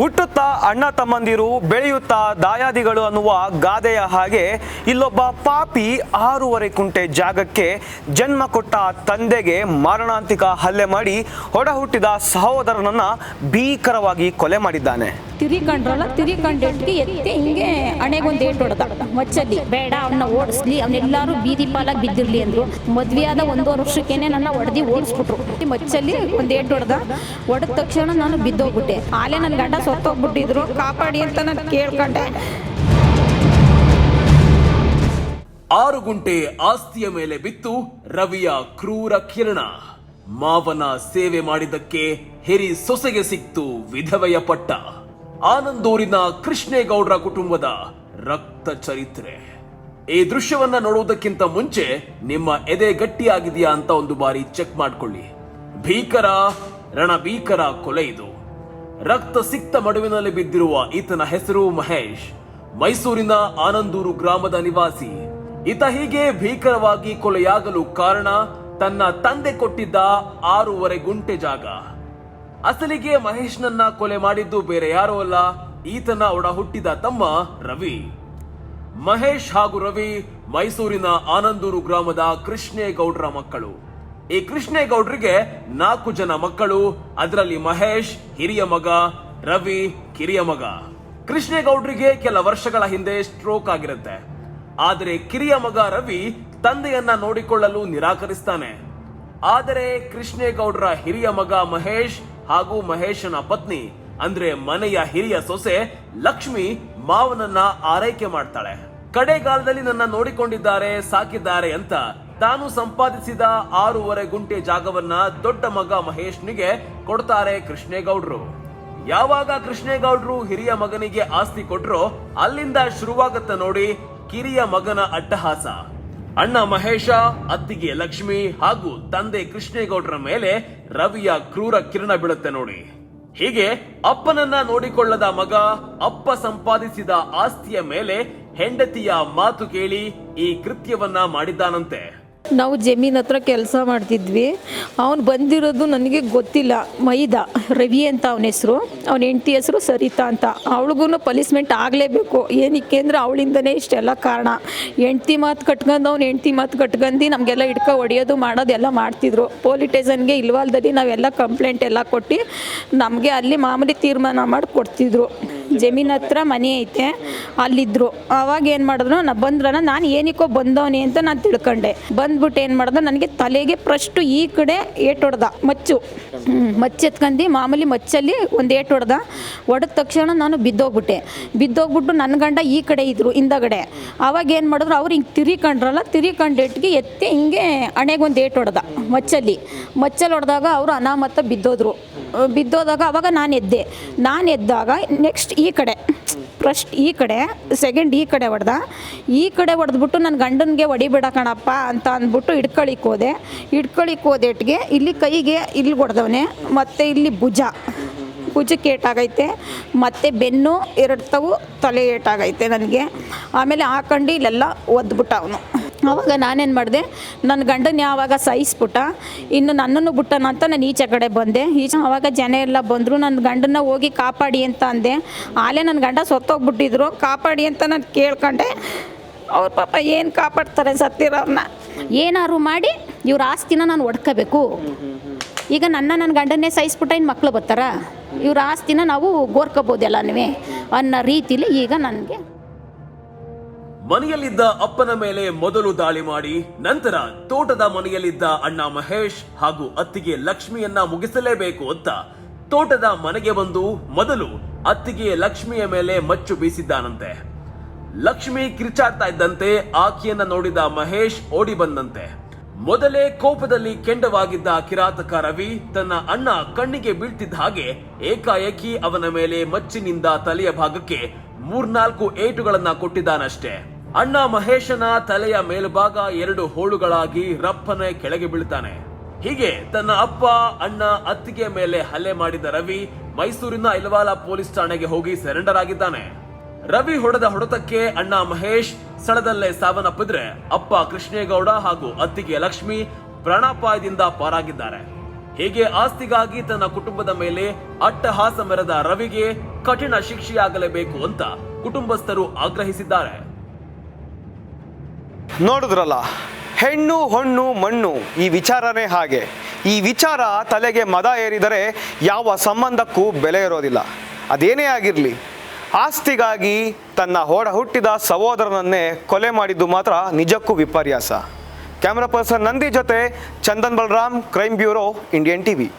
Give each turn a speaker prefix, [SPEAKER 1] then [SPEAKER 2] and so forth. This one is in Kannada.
[SPEAKER 1] ಹುಟ್ಟುತ್ತಾ ಅಣ್ಣ ತಮ್ಮಂದಿರು ಬೆಳೆಯುತ್ತಾ ದಾಯಾದಿಗಳು ಅನ್ನುವ ಗಾದೆಯ ಹಾಗೆ ಇಲ್ಲೊಬ್ಬ ಪಾಪಿ ಆರೂವರೆ ಕುಂಟೆ ಜಾಗಕ್ಕೆ ಜನ್ಮ ಕೊಟ್ಟ ತಂದೆಗೆ ಮಾರಣಾಂತಿಕ ಹಲ್ಲೆ ಮಾಡಿ ಹೊಡಹುಟ್ಟಿದ ಸಹೋದರನನ್ನ ಭೀಕರವಾಗಿ ಕೊಲೆ ಮಾಡಿದ್ದಾನೆ.
[SPEAKER 2] ತಿರಿಕೊಂಡ್ರಲ್ಲ ತಿರಿಕೊಂಡೆಟ್ಗೆ ಎತ್ತಿ ಹಿಂಗೆ ಹಣೆಗೊಂದು ಏಟು ಹೊಡೆದ. ಮಚ್ಚಲ್ಲಿ. ಬೇಡ ಅವನ್ನ ಓಡಿಸ್ಲಿ ಅವನ್ನೆಲ್ಲರೂ ಬೀದಿ ಪಾಲಾಗಿ ಬಿದ್ದಿರಲಿ ಅಂದ್ರು. ಮದ್ವೆಯಾದ ಒಂದೂವರೆ ವರ್ಷಕ್ಕೇನೆ ನನ್ನ ಒಡೆದಿ ಓಡಿಸ್ಬಿಟ್ರು. ಮಚ್ಚಲ್ಲಿ ಒಂದು ಏಟು ಹೊಡೆದ. ಹೊಡೆದ ತಕ್ಷಣ ನಾನು ಬಿದ್ದೋಗ್ಬಿಟ್ಟೆ. ಆಲೇ ನನ್ನ ಗಂಡ ಸೊತ್ತೋಗ್ಬಿಟ್ಟಿದ್ರು. ಕಾಪಾಡಿ ಅಂತ ನಾನು ಕೇಳ್ಕೊಂಡೆ.
[SPEAKER 3] ಆರು ಗುಂಟೆ ಆಸ್ತಿಯ ಮೇಲೆ ಬಿತ್ತು ರವಿಯ ಕ್ರೂರ ಕಿರಣ. ಮಾವನ ಸೇವೆ ಮಾಡಿದ್ದಕ್ಕೆ ಹೆರಿ ಸೊಸೆಗೆ ಸಿಕ್ತು ವಿಧವೆಯ ಪಟ್ಟ. ಆನಂದೂರಿನ ಕೃಷ್ಣೇಗೌಡರ ಕುಟುಂಬದ ರಕ್ತ ಚರಿತ್ರೆ. ಈ ದೃಶ್ಯವನ್ನ ನೋಡುವುದಕ್ಕಿಂತ ಮುಂಚೆ ನಿಮ್ಮ ಎದೆ ಗಟ್ಟಿಯಾಗಿದೆಯಾ ಅಂತ ಒಂದು ಬಾರಿ ಚೆಕ್ ಮಾಡ್ಕೊಳ್ಳಿ. ಭೀಕರ, ರಣಭೀಕರ ಕೊಲೆ ಇದು. ರಕ್ತ ಸಿಕ್ತ ಮಡುವಿನಲ್ಲಿ ಬಿದ್ದಿರುವ ಈತನ ಹೆಸರು ಮಹೇಶ್. ಮೈಸೂರಿನ ಆನಂದೂರು ಗ್ರಾಮದ ನಿವಾಸಿ. ಈತ ಹೀಗೆ ಭೀಕರವಾಗಿ ಕೊಲೆಯಾಗಲು ಕಾರಣ ತನ್ನ ತಂದೆ ಕೊಟ್ಟಿದ್ದ ಆರೂವರೆ ಗುಂಟೆ ಜಾಗ. ಅಸಲಿಗೆ ಮಹೇಶ್ನನ್ನ ಕೊಲೆ ಮಾಡಿದ್ದು ಬೇರೆ ಯಾರೂ ಅಲ್ಲ, ಈತನ ಒಡ ಹುಟ್ಟಿದ ತಮ್ಮ ರವಿ. ಮಹೇಶ್ ಹಾಗೂ ರವಿ ಮೈಸೂರಿನ ಆನಂದೂರು ಗ್ರಾಮದ ಕೃಷ್ಣೇಗೌಡರ ಮಕ್ಕಳು. ಈ ಕೃಷ್ಣೇಗೌಡರಿಗೆ ನಾಲ್ಕು ಜನ ಮಕ್ಕಳು, ಅದರಲ್ಲಿ ಮಹೇಶ್, ಹಿರಿಯ ಮಗ, ರವಿ, ಕಿರಿಯ ಮಗ. ಕೃಷ್ಣೇಗೌಡರಿಗೆ ಕೆಲ ವರ್ಷಗಳ ಹಿಂದೆ ಸ್ಟ್ರೋಕ್ ಆಗಿರುತ್ತೆ. ಆದರೆ ಕಿರಿಯ ಮಗ ರವಿ ತಂದೆಯನ್ನ ನೋಡಿಕೊಳ್ಳಲು ನಿರಾಕರಿಸ್ತಾನೆ. ಆದರೆ ಕೃಷ್ಣೇಗೌಡರ ಹಿರಿಯ ಮಗ ಮಹೇಶ್ ಹಾಗೂ ಮಹೇಶನ ಪತ್ನಿ, ಅಂದ್ರೆ ಮನೆಯ ಹಿರಿಯ ಸೊಸೆ ಲಕ್ಷ್ಮಿ ಮಾವನನ್ನ ಆರೈಕೆ ಮಾಡ್ತಾಳೆ. ಕಡೆಗಾಲದಲ್ಲಿ ನನ್ನ ನೋಡಿಕೊಂಡಿದ್ದಾರೆ, ಸಾಕಿದ್ದಾರೆ ಅಂತ ತಾನು ಸಂಪಾದಿಸಿದ ಆರೂವರೆ ಗುಂಟೆ ಜಾಗವನ್ನ ದೊಡ್ಡ ಮಗ ಮಹೇಶ್ನಿಗೆ ಕೊಡ್ತಾರೆ ಕೃಷ್ಣೇಗೌಡರು. ಯಾವಾಗ ಕೃಷ್ಣೇಗೌಡರು ಹಿರಿಯ ಮಗನಿಗೆ ಆಸ್ತಿ ಕೊಟ್ರೋ, ಅಲ್ಲಿಂದ ಶುರುವಾಗತ್ತ ನೋಡಿ ಕಿರಿಯ ಮಗನ ಅಟ್ಟಹಾಸ. ಅಣ್ಣ ಮಹೇಶ, ಅತ್ತಿಗೆ ಲಕ್ಷ್ಮಿ ಹಾಗೂ ತಂದೆ ಕೃಷ್ಣೇಗೌಡರ ಮೇಲೆ ರವಿಯ ಕ್ರೂರ ಕಿರಣ ಬೀಳುತ್ತೆ ನೋಡಿ. ಹೀಗೆ ಅಪ್ಪನನ್ನ ನೋಡಿಕೊಳ್ಳದ ಮಗ, ಅಪ್ಪ ಸಂಪಾದಿಸಿದ ಆಸ್ತಿಯ ಮೇಲೆ ಹೆಂಡತಿಯ ಮಾತು ಕೇಳಿ ಈ ಕೃತ್ಯವನ್ನ ಮಾಡಿದ್ದಾನಂತೆ.
[SPEAKER 2] ನಾವು ಜಮೀನ್ ಹತ್ರ ಕೆಲಸ ಮಾಡ್ತಿದ್ವಿ. ಅವನು ಬಂದಿರೋದು ನನಗೆ ಗೊತ್ತಿಲ್ಲ. ಮೈದಾ, ರವಿ ಅಂತ ಅವನ ಹೆಸರು. ಅವನ ಹೆಂಡತಿ ಹೆಸರು ಸರಿತಾ ಅಂತ. ಅವಳಿಗೂ ಪಲಿಸ್ಮೆಂಟ್ ಆಗಲೇಬೇಕು. ಏನಕ್ಕೆ ಅಂದರೆ ಅವಳಿಂದನೇ ಇಷ್ಟೆಲ್ಲ ಕಾರಣ. ಹೆಂಡ್ತಿ ಮಾತು ಕಟ್ಕೊಂಡು ಅವ್ನು ಹೆಂಡ್ತಿ ಮಾತು ಕಟ್ಕೊಂಡು ನಮಗೆಲ್ಲ ಹಿಡ್ಕೊ ಹೊಡಿಯೋದು ಮಾಡೋದು ಎಲ್ಲ ಮಾಡ್ತಿದ್ರು. ಪೊಲೀಸ್ ಸ್ಟೇಷನ್ಗೆ ಇಲ್ವಾಲ್ದಲ್ಲಿ ನಾವೆಲ್ಲ ಕಂಪ್ಲೇಂಟ್ ಎಲ್ಲ ಕೊಟ್ಟು ನಮಗೆ ಅಲ್ಲಿ ಮಾಮೂಲಿ ತೀರ್ಮಾನ ಮಾಡಿ ಕೊಡ್ತಿದ್ರು. ಜಮೀನ್ ಹತ್ರ ಮನೆ ಐತೆ, ಅಲ್ಲಿದ್ರು. ಅವಾಗ ಏನು ಮಾಡಿದ್ರು, ನಾ ಬಂದ್ರನ ನಾನು ಏನಕ್ಕೋ ಬಂದವನೇ ಅಂತ ನಾನು ತಿಳ್ಕೊಂಡೆ. ಬಂದ್ಬಿಟ್ಟು ಏನು ಮಾಡಿದ್ರು, ನನಗೆ ತಲೆಗೆ ಫಸ್ಟು ಈ ಕಡೆ ಏಟ್ ಹೊಡೆದ, ಮಚ್ಚು. ಮಚ್ಚು ಎತ್ಕಂಡು ಮಾಮೂಲಿ ಮಚ್ಚಲ್ಲಿ ಒಂದು ಏಟ್ ಹೊಡೆದ. ಹೊಡೆದ ತಕ್ಷಣ ನಾನು ಬಿದ್ದೋಗ್ಬಿಟ್ಟೆ. ಬಿದ್ದೋಗ್ಬಿಟ್ಟು ನನ್ನ ಗಂಡ ಈ ಕಡೆ ಇದ್ರು, ಹಿಂದಗಡೆ. ಅವಾಗ ಏನು ಮಾಡಿದ್ರು, ಅವ್ರು ಹಿಂಗೆ ತಿರಿಕೊಂಡ್ರಲ್ಲ ತಿರಿಕೊಂಡೇಟ್ಗೆ ಎತ್ತಿ ಹಿಂಗೆ ಹಣೆಗೊಂದು ಏಟ್ ಹೊಡೆದ ಮಚ್ಚಲ್ಲಿ. ಮಚ್ಚಲ್ಲಿ ಹೊಡೆದಾಗ ಅವರು ಅನಾಮತ್ತ ಬಿದ್ದೋದ್ರು. ಬಿದ್ದೋದಾಗ ಅವಾಗ ನಾನು ಎದ್ದೆ. ನಾನು ಎದ್ದಾಗ ನೆಕ್ಸ್ಟ್ ಈ ಕಡೆ ಫಸ್ಟ್ ಈ ಕಡೆ ಸೆಕೆಂಡ್ ಈ ಕಡೆ ಹೊಡೆದ ಈ ಕಡೆ ಹೊಡೆದ್ಬಿಟ್ಟು ನನ್ನ ಗಂಡನಿಗೆ ಹೊಡಿಬೇಡ ಕಣಪ್ಪ ಅಂತ ಅಂದ್ಬಿಟ್ಟು ಹಿಡ್ಕೊಳಿಕ್ ಹೋದೆ. ಹಿಡ್ಕೊಳಿಕ್ ಹೋದೆಟ್ಗೆ ಇಲ್ಲಿ ಕೈಗೆ ಇಲ್ಲಿ ಹೊಡೆದವನೆ ಮತ್ತು ಇಲ್ಲಿ ಭುಜ. ಭುಜಕ್ಕೆ ಏಟಾಗೈತೆ ಮತ್ತು ಬೆನ್ನು ಎರಡು ತಲೆ ಏಟಾಗೈತೆ ನನಗೆ. ಆಮೇಲೆ ಹಾಕೊಂಡು ಇಲ್ಲೆಲ್ಲ ಒದ್ಬಿಟ್ಟ ಅವನು. ಆವಾಗ ನಾನೇನು ಮಾಡಿದೆ ನನ್ನ ಗಂಡನ ಯಾವಾಗ ಸಹಿಸ್ಬಿಟ್ಟ, ಇನ್ನು ನನ್ನನ್ನು ಬಿಟ್ಟನ ಅಂತ ನಾನು ಈಚೆ ಕಡೆ ಬಂದೆ. ಈಚೆ ಆವಾಗ ಜನ ಎಲ್ಲ ಬಂದರು ನನ್ನ ಗಂಡನ್ನ ಹೋಗಿ ಕಾಪಾಡಿ ಅಂತ ಅಂದೆ. ಆಲೇ ನನ್ನ ಗಂಡ ಸೊತ್ತೋಗ್ಬಿಟ್ಟಿದ್ರು, ಕಾಪಾಡಿ ಅಂತ ನಾನು ಕೇಳ್ಕೊಂಡೆ. ಅವ್ರ ಪಾಪ ಏನು ಕಾಪಾಡ್ತಾರೆ ಸತ್ತಿರೋರನ್ನ ಏನಾದ್ರು ಮಾಡಿ ಇವ್ರ ಆಸ್ತಿನ ನಾನು ಒಡ್ಕೋಬೇಕು. ಈಗ ನನ್ನ ನನ್ನ ಗಂಡನ್ನೇ ಸಹಿಸ್ಬಿಟ್ಟ ಇನ್ನು ಮಕ್ಕಳು ಬರ್ತಾರ? ಇವ್ರ ಆಸ್ತಿನ ನಾವು ಗೋರ್ಕೋಬೋದೆಲ್ಲನೂ ಅನ್ನೋ ರೀತಿಲಿ ಈಗ ನನಗೆ
[SPEAKER 3] ಮನೆಯಲ್ಲಿದ್ದ ಅಪ್ಪನ ಮೇಲೆ ಮೊದಲು ದಾಳಿ ಮಾಡಿ, ನಂತರ ತೋಟದ ಮನೆಯಲ್ಲಿದ್ದ ಅಣ್ಣ ಮಹೇಶ್ ಹಾಗೂ ಅತ್ತಿಗೆ ಲಕ್ಷ್ಮಿಯನ್ನ ಮುಗಿಸಲೇಬೇಕು ಅಂತ ತೋಟದ ಮನೆಗೆ ಬಂದು ಮೊದಲು ಅತ್ತಿಗೆ ಲಕ್ಷ್ಮಿಯ ಮೇಲೆ ಮಚ್ಚು ಬೀಸಿದ್ದಾನಂತೆ. ಲಕ್ಷ್ಮಿ ಕಿರ್ಚಾಡ್ತಾ ಇದ್ದಂತೆ ಆಕೆಯನ್ನ ನೋಡಿದ ಮಹೇಶ್ ಓಡಿ ಬಂದಂತೆ. ಮೊದಲೇ ಕೋಪದಲ್ಲಿ ಕೆಂಡವಾಗಿದ್ದ ಕಿರಾತಕ ರವಿ ತನ್ನ ಅಣ್ಣ ಕಣ್ಣಿಗೆ ಬೀಳ್ತಿದ್ದ ಹಾಗೆ ಏಕಾಏಕಿ ಅವನ ಮೇಲೆ ಮಚ್ಚಿನಿಂದ ತಲೆಯ ಭಾಗಕ್ಕೆ ಮೂರ್ನಾಲ್ಕು ಏಟುಗಳನ್ನ ಕೊಟ್ಟಿದ್ದಾನಷ್ಟೇ. ಅಣ್ಣ ಮಹೇಶನ ತಲೆಯ ಮೇಲ್ಭಾಗ ಎರಡು ಹೋಳುಗಳಾಗಿ ರಪ್ಪನೆ ಕೆಳಗೆ ಬೀಳ್ತಾನೆ. ಹೀಗೆ ತನ್ನ ಅಪ್ಪ, ಅಣ್ಣ, ಅತ್ತಿಗೆ ಮೇಲೆ ಹಲ್ಲೆ ಮಾಡಿದ ರವಿ ಮೈಸೂರಿನ ಇಲ್ವಾಲ ಪೊಲೀಸ್ ಠಾಣೆಗೆ ಹೋಗಿ ಸೆರೆಂಡರ್ ಆಗಿದ್ದಾನೆ ರವಿ ಹೊಡೆದ ಹೊಡೆತಕ್ಕೆ ಅಣ್ಣ ಮಹೇಶ್ ಸ್ಥಳದಲ್ಲೇ ಸಾವನ್ನಪ್ಪಿದ್ರೆ ಅಪ್ಪ ಕೃಷ್ಣೇಗೌಡ ಹಾಗೂ ಅತ್ತಿಗೆ ಲಕ್ಷ್ಮಿ ಪ್ರಾಣಾಪಾಯದಿಂದ ಪಾರಾಗಿದ್ದಾರೆ. ಹೀಗೆ ಆಸ್ತಿಗಾಗಿ ತನ್ನ ಕುಟುಂಬದ ಮೇಲೆ ಅಟ್ಟಹಾಸ ಮೆರೆದ ರವಿಗೆ ಕಠಿಣ ಶಿಕ್ಷೆಯಾಗಲೇಬೇಕು ಅಂತ ಕುಟುಂಬಸ್ಥರು ಆಗ್ರಹಿಸಿದ್ದಾರೆ.
[SPEAKER 1] ನೋಡಿದ್ರಲ್ಲ? ಹೆಣ್ಣು, ಹೊಣ್ಣು, ಮಣ್ಣು, ಈ ವಿಚಾರನೇ ಹಾಗೆ. ಈ ವಿಚಾರ ತಲೆಗೆ ಮದ ಏರಿದರೆ ಯಾವ ಸಂಬಂಧಕ್ಕೂ ಬೆಲೆ ಇರೋದಿಲ್ಲ. ಅದೇನೇ ಆಗಿರಲಿ. ಆಸ್ತಿಗಾಗಿ ತನ್ನ ಹೊಡ ಹುಟ್ಟಿದ ಸಹೋದರನನ್ನೇ ಕೊಲೆ ಮಾಡಿದ್ದು ಮಾತ್ರ ನಿಜಕ್ಕೂ ವಿಪರ್ಯಾಸ. ಕ್ಯಾಮ್ರಾ ಪರ್ಸನ್ ನಂದಿ ಜೊತೆ Chandan Balram crime bureau, Indian TV.